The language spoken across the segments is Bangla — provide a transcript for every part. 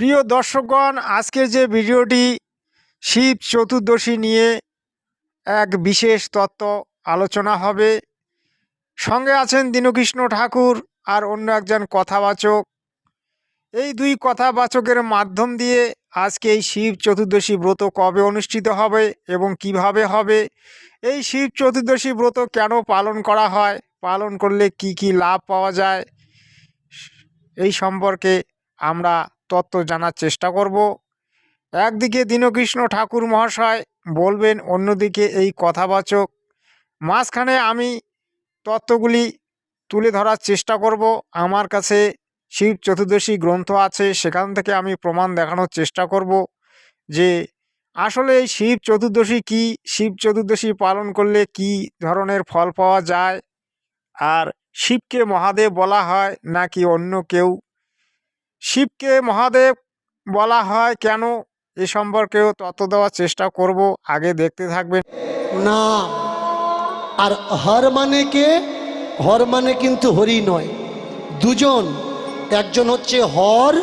প্রিয় দর্শকগণ আজকে যে ভিডিওটি শিব চতুর্দশী নিয়ে এক বিশেষ তত্ত্ব আলোচনা হবে। সঙ্গে আছেন দীনকৃষ্ণ ঠাকুর আর অন্য একজন কথাবাচক। এই দুই কথাবাচকের মাধ্যম দিয়ে আজকে এই শিব চতুর্দশী ব্রত কবে অনুষ্ঠিত হবে এবং কীভাবে হবে, এই শিব চতুর্দশী ব্রত কেন পালন করা হয়, পালন করলে কি কি লাভ পাওয়া যায়, এই সম্পর্কে আমরা তত্ত্ব জানার চেষ্টা করব। একদিকে দীনকৃষ্ণ ঠাকুর মহাশয় বলবেন, অন্যদিকে এই কথাবাচক। মাঝখানে আমি তত্ত্বগুলি তুলে ধরার চেষ্টা করব। আমার কাছে শিব চতুর্দশী গ্রন্থ আছে, সেখান থেকে আমি প্রমাণ দেখানোর চেষ্টা করব যে আসলে এই শিব চতুর্দশী কি? শিব চতুর্দশী পালন করলে কি ধরনের ফল পাওয়া যায়? আর শিবকে মহাদেব বলা হয় নাকি অন্য কেউ? শিবকে মহাদেব বলা হয় কেন এ সম্পর্কেও তত্ত্ব দেওয়ার চেষ্টা করব আগে দেখতে থাকবেন। না আর হর মানে কে? হর মানে কিন্তু হরি নয়। দুজন একজন হচ্ছে হর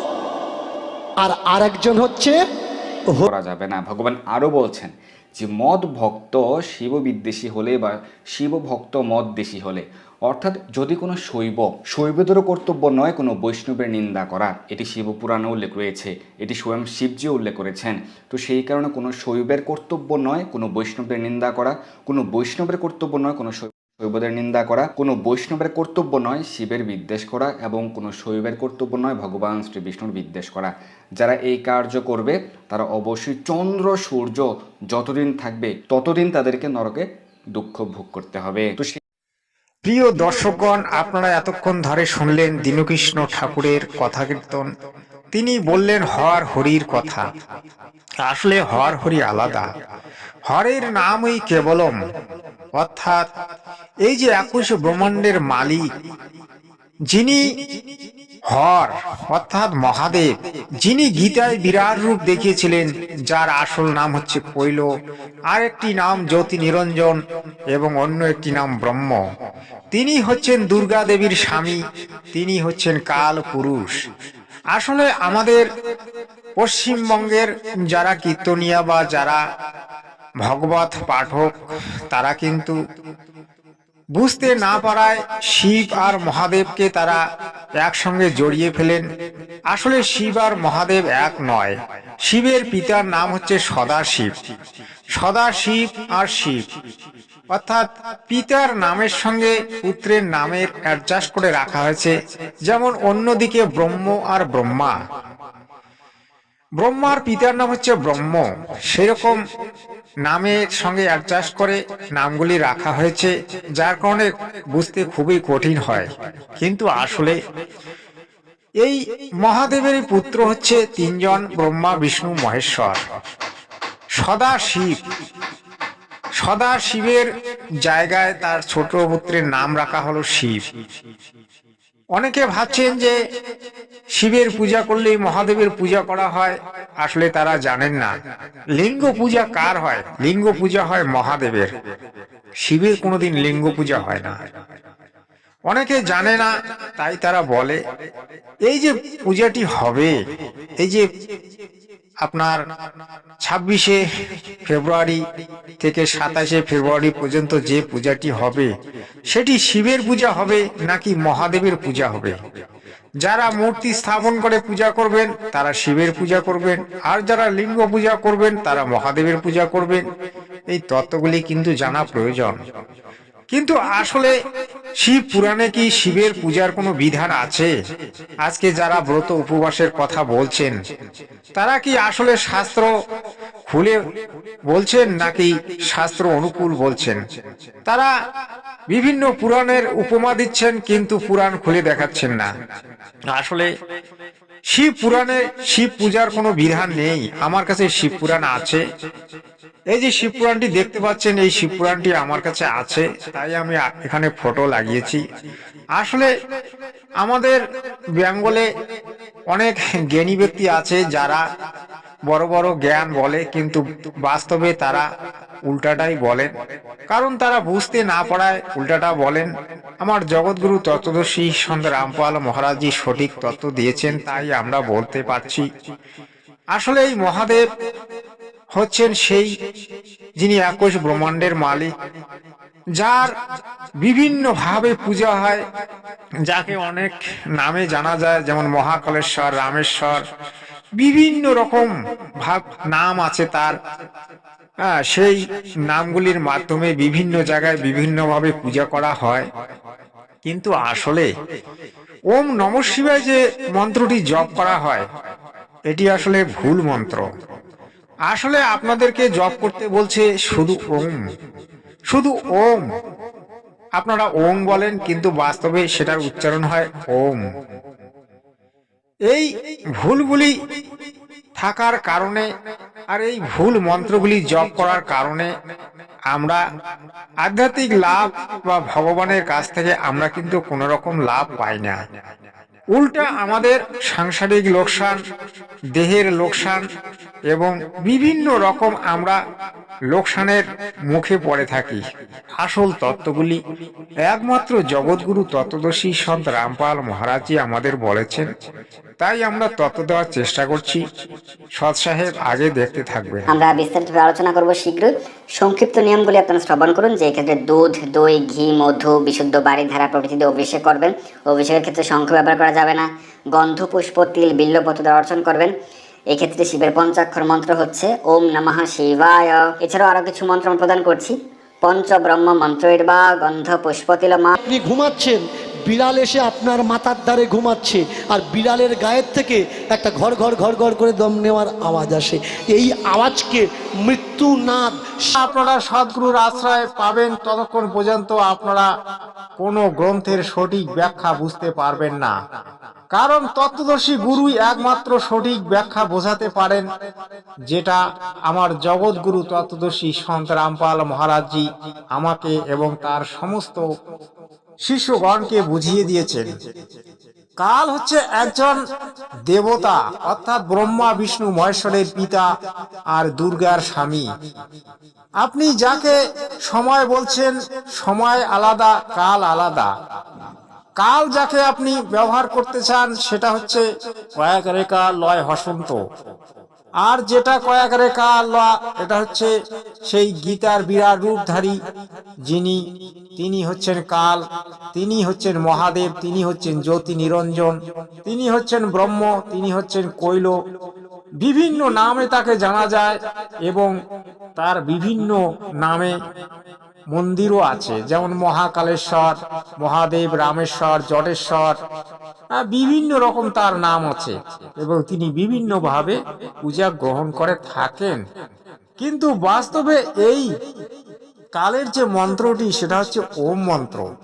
আর আরেকজন হচ্ছে হ- করা যাবে না। ভগবান আরও বলছেন যে মদ ভক্ত শিব বিদ্বেষী হলে বা শিব ভক্ত মদ দেশী হলে অর্থাৎ যদি কোনো শৈব, শৈবদেরও কর্তব্য নয় কোনো বৈষ্ণবের নিন্দা করা এটি শিবপুরাণে উল্লেখ রয়েছে। এটি স্বয়ং শিবজি উল্লেখ করেছেন। তো সেই কারণে কোনো শৈবের কর্তব্য নয় কোনো বৈষ্ণবের নিন্দা করা, কোনো বৈষ্ণবের কর্তব্য নয় কোনো শৈবদের নিন্দা করা, কোনো বৈষ্ণবের কর্তব্য নয় শিবের বিদ্বেষ করা এবং কোনো শৈবের কর্তব্য নয় ভগবান শ্রী বিষ্ণুর বিদ্বেষ করা। যারা এই কার্য করবে, তারা অবশ্যই চন্দ্র, সূর্য যতদিন থাকবে ততদিন তাদেরকে নরকে দুঃখ ভোগ করতে হবে। তো প্রিয় দর্শকগণ, আপনারা এতক্ষণ ধরে শুনলেন দীনকৃষ্ণ ঠাকুরের কথা কীর্তন। তিনি বললেন, হর হরির কথা। আসলে হর হরি আলাদা। হরের নামই কেবলম। অর্থাৎ এই যে একুশ ব্রহ্মাণ্ডের মালিক, যিনি হর, অর্থাৎ মহাদেব, যিনি গীতায় বিরাট রূপ দেখিয়েছিলেন, যার আসল নাম হচ্ছে কৈল। আরেকটি নাম জ্যোতি নিরঞ্জন এবং অন্য একটি নাম ব্রহ্ম। তিনি হচ্ছেন দুর্গা দেবীর স্বামী, তিনি হচ্ছেন কাল পুরুষ। আসলে আমাদের পশ্চিমবঙ্গের যারা কীর্তনিয়া বা যারা ভগবত পাঠক, তারা কিন্তু বুঝতে না পারায় শিব আর মহাদেবকে তারা একসঙ্গে জড়িয়ে ফেলেন। আসলে শিব আর মহাদেব এক নয়। শিবের পিতার নাম হচ্ছে সদাশিব সদাশিব আর শিব। অর্থাৎ পিতার নামের সঙ্গে পুত্রের নামের অ্যাডজাস্ট করে রাখা হয়েছে। যেমন অন্যদিকে ব্রহ্ম আর ব্রহ্মা। ব্রহ্মার পিতার নাম হচ্ছে ব্রহ্ম। সেরকম নামের সঙ্গে অ্যাডজাস্ট করে নামগুলি রাখা হয়েছে, যার কারণে বুঝতে খুবই কঠিন হয়। কিন্তু আসলে এই মহাদেবের পুত্র হচ্ছে তিনজন ব্রহ্মা, বিষ্ণু, মহেশ্বর। সদা শিব। সদা শিবের জায়গায় তার ছোট পুত্রের নাম রাখা হলো শিব। অনেকে ভাবছেন যে শিবের পূজা করলেই মহাদেবের পূজা করা হয়, আসলে তারা জানেন না। লিঙ্গ পূজা কার হয়? লিঙ্গ পূজা হয় মহাদেবের। শিবের কোনোদিন লিঙ্গ পূজা হয় না। অনেকে জানে না, তাই তারা বলে, এই যে পূজাটি হবে, এই যে আপনার ছাব্বিশে ফেব্রুয়ারি থেকে সাতাশে ফেব্রুয়ারি পর্যন্ত যে পূজাটি হবে, সেটি শিবের পূজা হবে নাকি মহাদেবের পূজা হবে? যারা মূর্তি স্থাপন করে পূজা করবেন, তারা শিবের পূজা করবেন, আর যারা লিঙ্গ পূজা করবেন, তারা মহাদেবের পূজা করবেন। এই তত্ত্বগুলি কিন্তু জানা প্রয়োজন। কিন্তু আসলে শিব পুরাণে কি শিবের পূজার কোনো বিধান আছে? আজকে যারা ব্রত উপবাসের কথা বলছেন, তারা কি আসলে শাস্ত্র খুলে বলছেন নাকি শাস্ত্র অনুকূল বলছেন? তারা বিভিন্ন পুরাণের উপমা দিচ্ছেন কিন্তু পুরাণ খুলে দেখাচ্ছেন না। আসলে শিব পুরাণে শিব পূজার কোনো বিধান নেই। আমার কাছে শিব পুরাণ আছে। এই যে শিব পুরাণটি দেখতে পাচ্ছেন, এই শিব পুরাণটি আমার কাছে আছে, তাই আমি এখানে ফটো লাগিয়েছি। আসলে আমাদের বেঙ্গলে অনেক জ্ঞানী ব্যক্তি আছে যারা বড় বড় জ্ঞান বলে, কিন্তু বাস্তবে তারা উল্টাটাই বলেন। কারণ তারা বুঝতে না পারায় উল্টাটা বলেন, আমার জগৎগুরু তত্ত্বদর্শী সন্ত রামপাল মহারাজজি সঠিক তত্ত্ব দিয়েছেন, তাই আমরা বলতে পারছি। আসলে এই মহাদেব হচ্ছেন সেই যিনি একুশ ব্রহ্মাণ্ডের মালিক, যার বিভিন্ন ভাবে পূজা হয়, যাকে অনেক নামে জানা যায়, যেমন মহাকালেশ্বর, রামেশ্বর বিভিন্ন রকম ভাব নাম আছে তার। হ্যাঁ, সেই নামগুলির মাধ্যমে বিভিন্ন জায়গায় বিভিন্নভাবে পূজা করা হয়। কিন্তু আসলে ওম নম শিবায় যে মন্ত্রটি জপ করা হয় এটি আসলে ভুল মন্ত্র। আসলে আপনাদেরকে জপ করতে বলছে শুধু ওম। শুধু ওম। আপনারা ওম বলেন কিন্তু বাস্তবে সেটার উচ্চারণ হয় ওম। এই ভুলগুলি থাকার কারণে আর এই ভুল মন্ত্রগুলি জপ করার কারণে আমরা আধ্যাত্মিক লাভ বা ভগবানের কাছ থেকে আমরা কিন্তু কোনো রকম লাভ পাই না। উল্টা আমাদের সাংসারিক লোকসান, দেহের লোকসান এবং বিভিন্ন রকম আমরা লোকসানের মুখে পড়ে থাকি। আসল তত্ত্বগুলি, একমাত্র জগৎগুরু তত্ত্বদর্শী সন্ত রামপাল মহারাজজি আমাদের বলেছেন, তাই আমরা তত্ত্ব দেওয়ার চেষ্টা করছি। সৎ সাহেব আগে দেখতে থাকবে আমরা বিস্তারিতভাবে আলোচনা করব শীঘ্রই সংক্ষিপ্ত নিয়মগুলি আপনারা শ্রবণ করুন, যে ক্ষেত্রে দুধ, দই, ঘি, মধু, বিশুদ্ধ বাড়ি ধারা প্রভৃতিতে অভিষেক করবেন। অভিষেকের ক্ষেত্রে শঙ্খ ব্যবহার করা যাবে না। গন্ধ, পুষ্প, তিল, বিল্লপত্র দ্বারা অর্চন করবেন। এক্ষেত্রে শিবের পঞ্চাক্ষর মন্ত্র হচ্ছে ওম নমঃ শিবায়। এছাড়াও আরও কিছু মন্ত্র প্রদান করছি। পঞ্চব্রহ্ম মন্ত্রের বা গন্ধ পুষ্পতিল মা আপনি ঘুমাচ্ছেন বিড়াল এসে আপনার মাথার দ্বারে ঘুমাচ্ছে, আর বিড়ালের গায়ের থেকে একটা ঘর ঘর ঘর ঘর করে দম নেওয়ার আওয়াজ আসে। এই আওয়াজকে মৃত্যু নাদ আপনারা সদ্গুরুর আশ্রয় পাবেন ততক্ষণ পর্যন্ত আপনারা কোনো গ্রন্থের সঠিক ব্যাখ্যা বুঝতে পারবেন না। কারণ তত্ত্বদর্শী গুরুই একমাত্র সঠিক ব্যাখ্যা বোঝাতে পারেন, যেটা আমার জগৎগুরু তত্ত্বদর্শী সন্ত রামপাল মহারাজজি আমাকে এবং তার সমস্ত শিষ্যগণকে বুঝিয়ে দিয়েছেন। কাল হচ্ছে একজন দেবতা, অর্থাৎ ব্রহ্মা, বিষ্ণু, মহেশ্বরের পিতা আর দুর্গার স্বামী। আপনি যাকে সময় বলছেন, সময় আলাদা, কাল আলাদা। কাল যাকে আপনি ব্যবহার করতে চান, সেটা হচ্ছে কয়েক রেখা লয় হসন্ত। আর যেটা কয়েক রেখা ল এটা হচ্ছে সেই গীতার বিরাট রূপধারী যিনি, তিনি হচ্ছেন কাল, তিনি হচ্ছেন মহাদেব, তিনি হচ্ছেন জ্যোতি নিরঞ্জন তিনি হচ্ছেন ব্রহ্ম, তিনি হচ্ছেন কৈল। বিভিন্ন নামে তাকে জানা যায় এবং তার বিভিন্ন নামে মন্দিরও আছে, যেমন মহাকালেশ্বর, মহাদেব, রামেশ্বর, জটেশ্বর বিভিন্ন রকম তার নাম আছে। এবং তিনি বিভিন্নভাবে পূজা গ্রহণ করে থাকেন। কিন্তু বাস্তবে এই কালের যে মন্ত্রটি, সেটা হচ্ছে ওম মন্ত্র।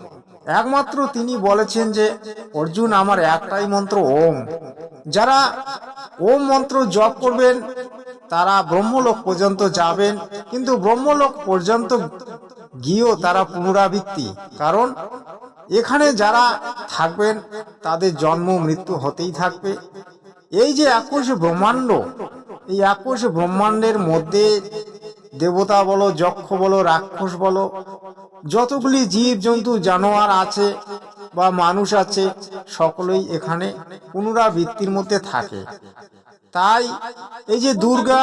একমাত্র তিনি বলেছেন যে, অর্জুন আমার একটাই মন্ত্র, ওম। যারা ওম মন্ত্র জপ করবেন, তারা ব্রহ্মলোক পর্যন্ত যাবেন। কিন্তু ব্রহ্মলোক পর্যন্ত গিয়েও তারা পুনরাবৃত্তি। কারণ এখানে যারা থাকবেন, তাদের জন্ম, মৃত্যু হতেই থাকবে। এই যে একুশ ব্রহ্মাণ্ড, এই একুশ ব্রহ্মাণ্ডের মধ্যে দেবতা বলো, যক্ষ বলো, রাক্ষস বলো, যতগুলি জীব জন্তু জানোয়ার আছে বা মানুষ আছে, সকলেই এখানে পুনরাবৃত্তির মধ্যে থাকে। তাই এই যে দুর্গা,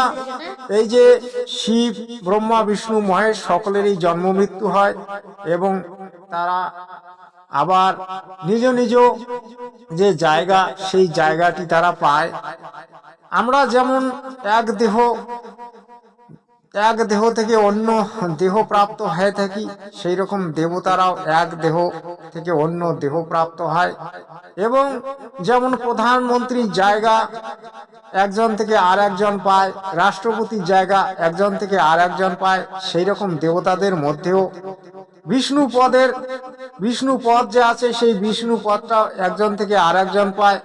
এই যে শিব, ব্রহ্মা, বিষ্ণু, মহেশ, সকলেরই জন্ম, মৃত্যু হয় এবং তারা আবার নিজ নিজ যে জায়গা, সেই জায়গাটি তারা পায়। আমরা যেমন এক দেহ এক দেহ থেকে অন্য দেহ প্রাপ্ত হয়ে থাকি, সেই রকম দেবতারাও এক দেহ থেকে অন্য দেহ প্রাপ্ত হয়। এবং যেমন প্রধানমন্ত্রীর জায়গা একজন থেকে আর একজন পায়, রাষ্ট্রপতির জায়গা একজন থেকে আর একজন পায়, সেই রকম দেবতাদের মধ্যেও বিষ্ণু পদের বিষ্ণু পদ যে আছে সেই বিষ্ণু পদটা একজন থেকে আর একজন পায়।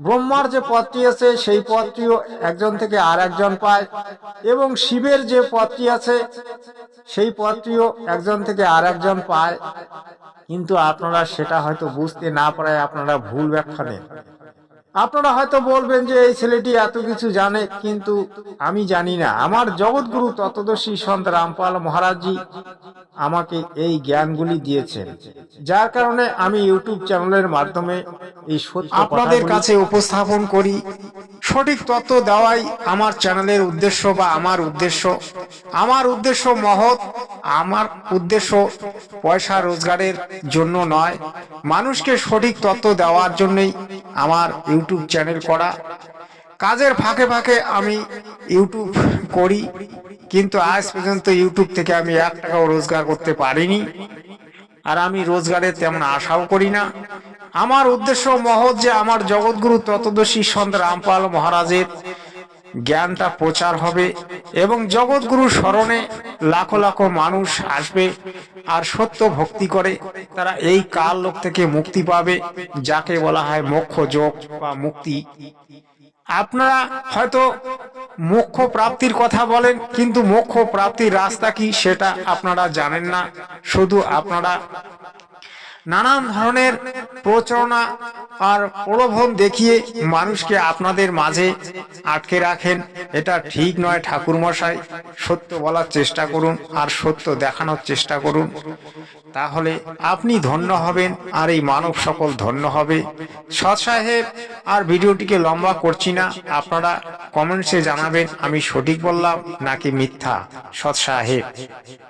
ব্রহ্মার যে পদটি আছে সেই পদটিও একজন থেকে আর একজন পায়। এবং শিবের যে পদটি আছে সেই পদটিও একজন থেকে আর একজন পায়। কিন্তু আপনারা সেটা হয়তো বুঝতে না পারায় আপনারা ভুল ব্যাখ্যা নেন আপনারা হয়তো বলবেন যে এই ছেলেটি এত কিছু জানে, কিন্তু আমি জানি না। আমার জগৎগুরু তত্ত্বদর্শী সন্ত রামপাল মহারাজজি আমাকে এই জ্ঞানগুলি দিয়েছেন। যার কারণে আমি ইউটিউব চ্যানেলের মাধ্যমে এই আপনাদের কাছে উপস্থাপন করি। সঠিক তত্ত্ব দেওয়াই আমার চ্যানেলের উদ্দেশ্য বা আমার উদ্দেশ্য। আমার উদ্দেশ্য মহৎ, আমার উদ্দেশ্য পয়সা রোজগারের জন্য নয়। মানুষকে সঠিক তত্ত্ব দেওয়ার জন্যই আমার ইউটিউব চ্যানেল করা। কাজের ফাঁকে ফাঁকে আমি ইউটিউব করি, কিন্তু আজ পর্যন্ত ইউটিউব থেকে আমি এক টাকাও রোজগার করতে পারিনি। আর আমি রোজগারের তেমন আশাও করি না। আমার উদ্দেশ্য মহৎ যে আমার জগৎগুরু তত্ত্বদর্শী সন্ত রামপাল মহারাজের জ্ঞানটা প্রচার হবে এবং জগৎগুরু স্মরণে লাখো লাখো মানুষ আসবে। আর সত্য ভক্তি করে, তারা এই কাল লোক থেকে মুক্তি পাবে, যাকে বলা হয় মোক্ষ যোগ বা মুক্তি। আপনারা হয়তো মোক্ষ প্রাপ্তির কথা বলেন, কিন্তু মোক্ষ প্রাপ্তির রাস্তা কি সেটা আপনারা জানেন না। শুধু আপনারা নানান ধরনের প্রচারণা আর প্রলোভন দেখিয়ে মানুষকে আপনাদের মাঝে আটকে রাখেন। এটা ঠিক নয় ঠাকুর মশাই সত্য বলার চেষ্টা করুন আর সত্য দেখানোর চেষ্টা করুন। তাহলে আপনি ধন্য হবেন আর এই মানব সকল ধন্য হবে। সৎ সাহেব, আর ভিডিওটিকে লম্বা করছি না। আপনারা কমেন্টসে জানাবেন আমি সঠিক বললাম নাকি মিথ্যা। সৎ সাহেব।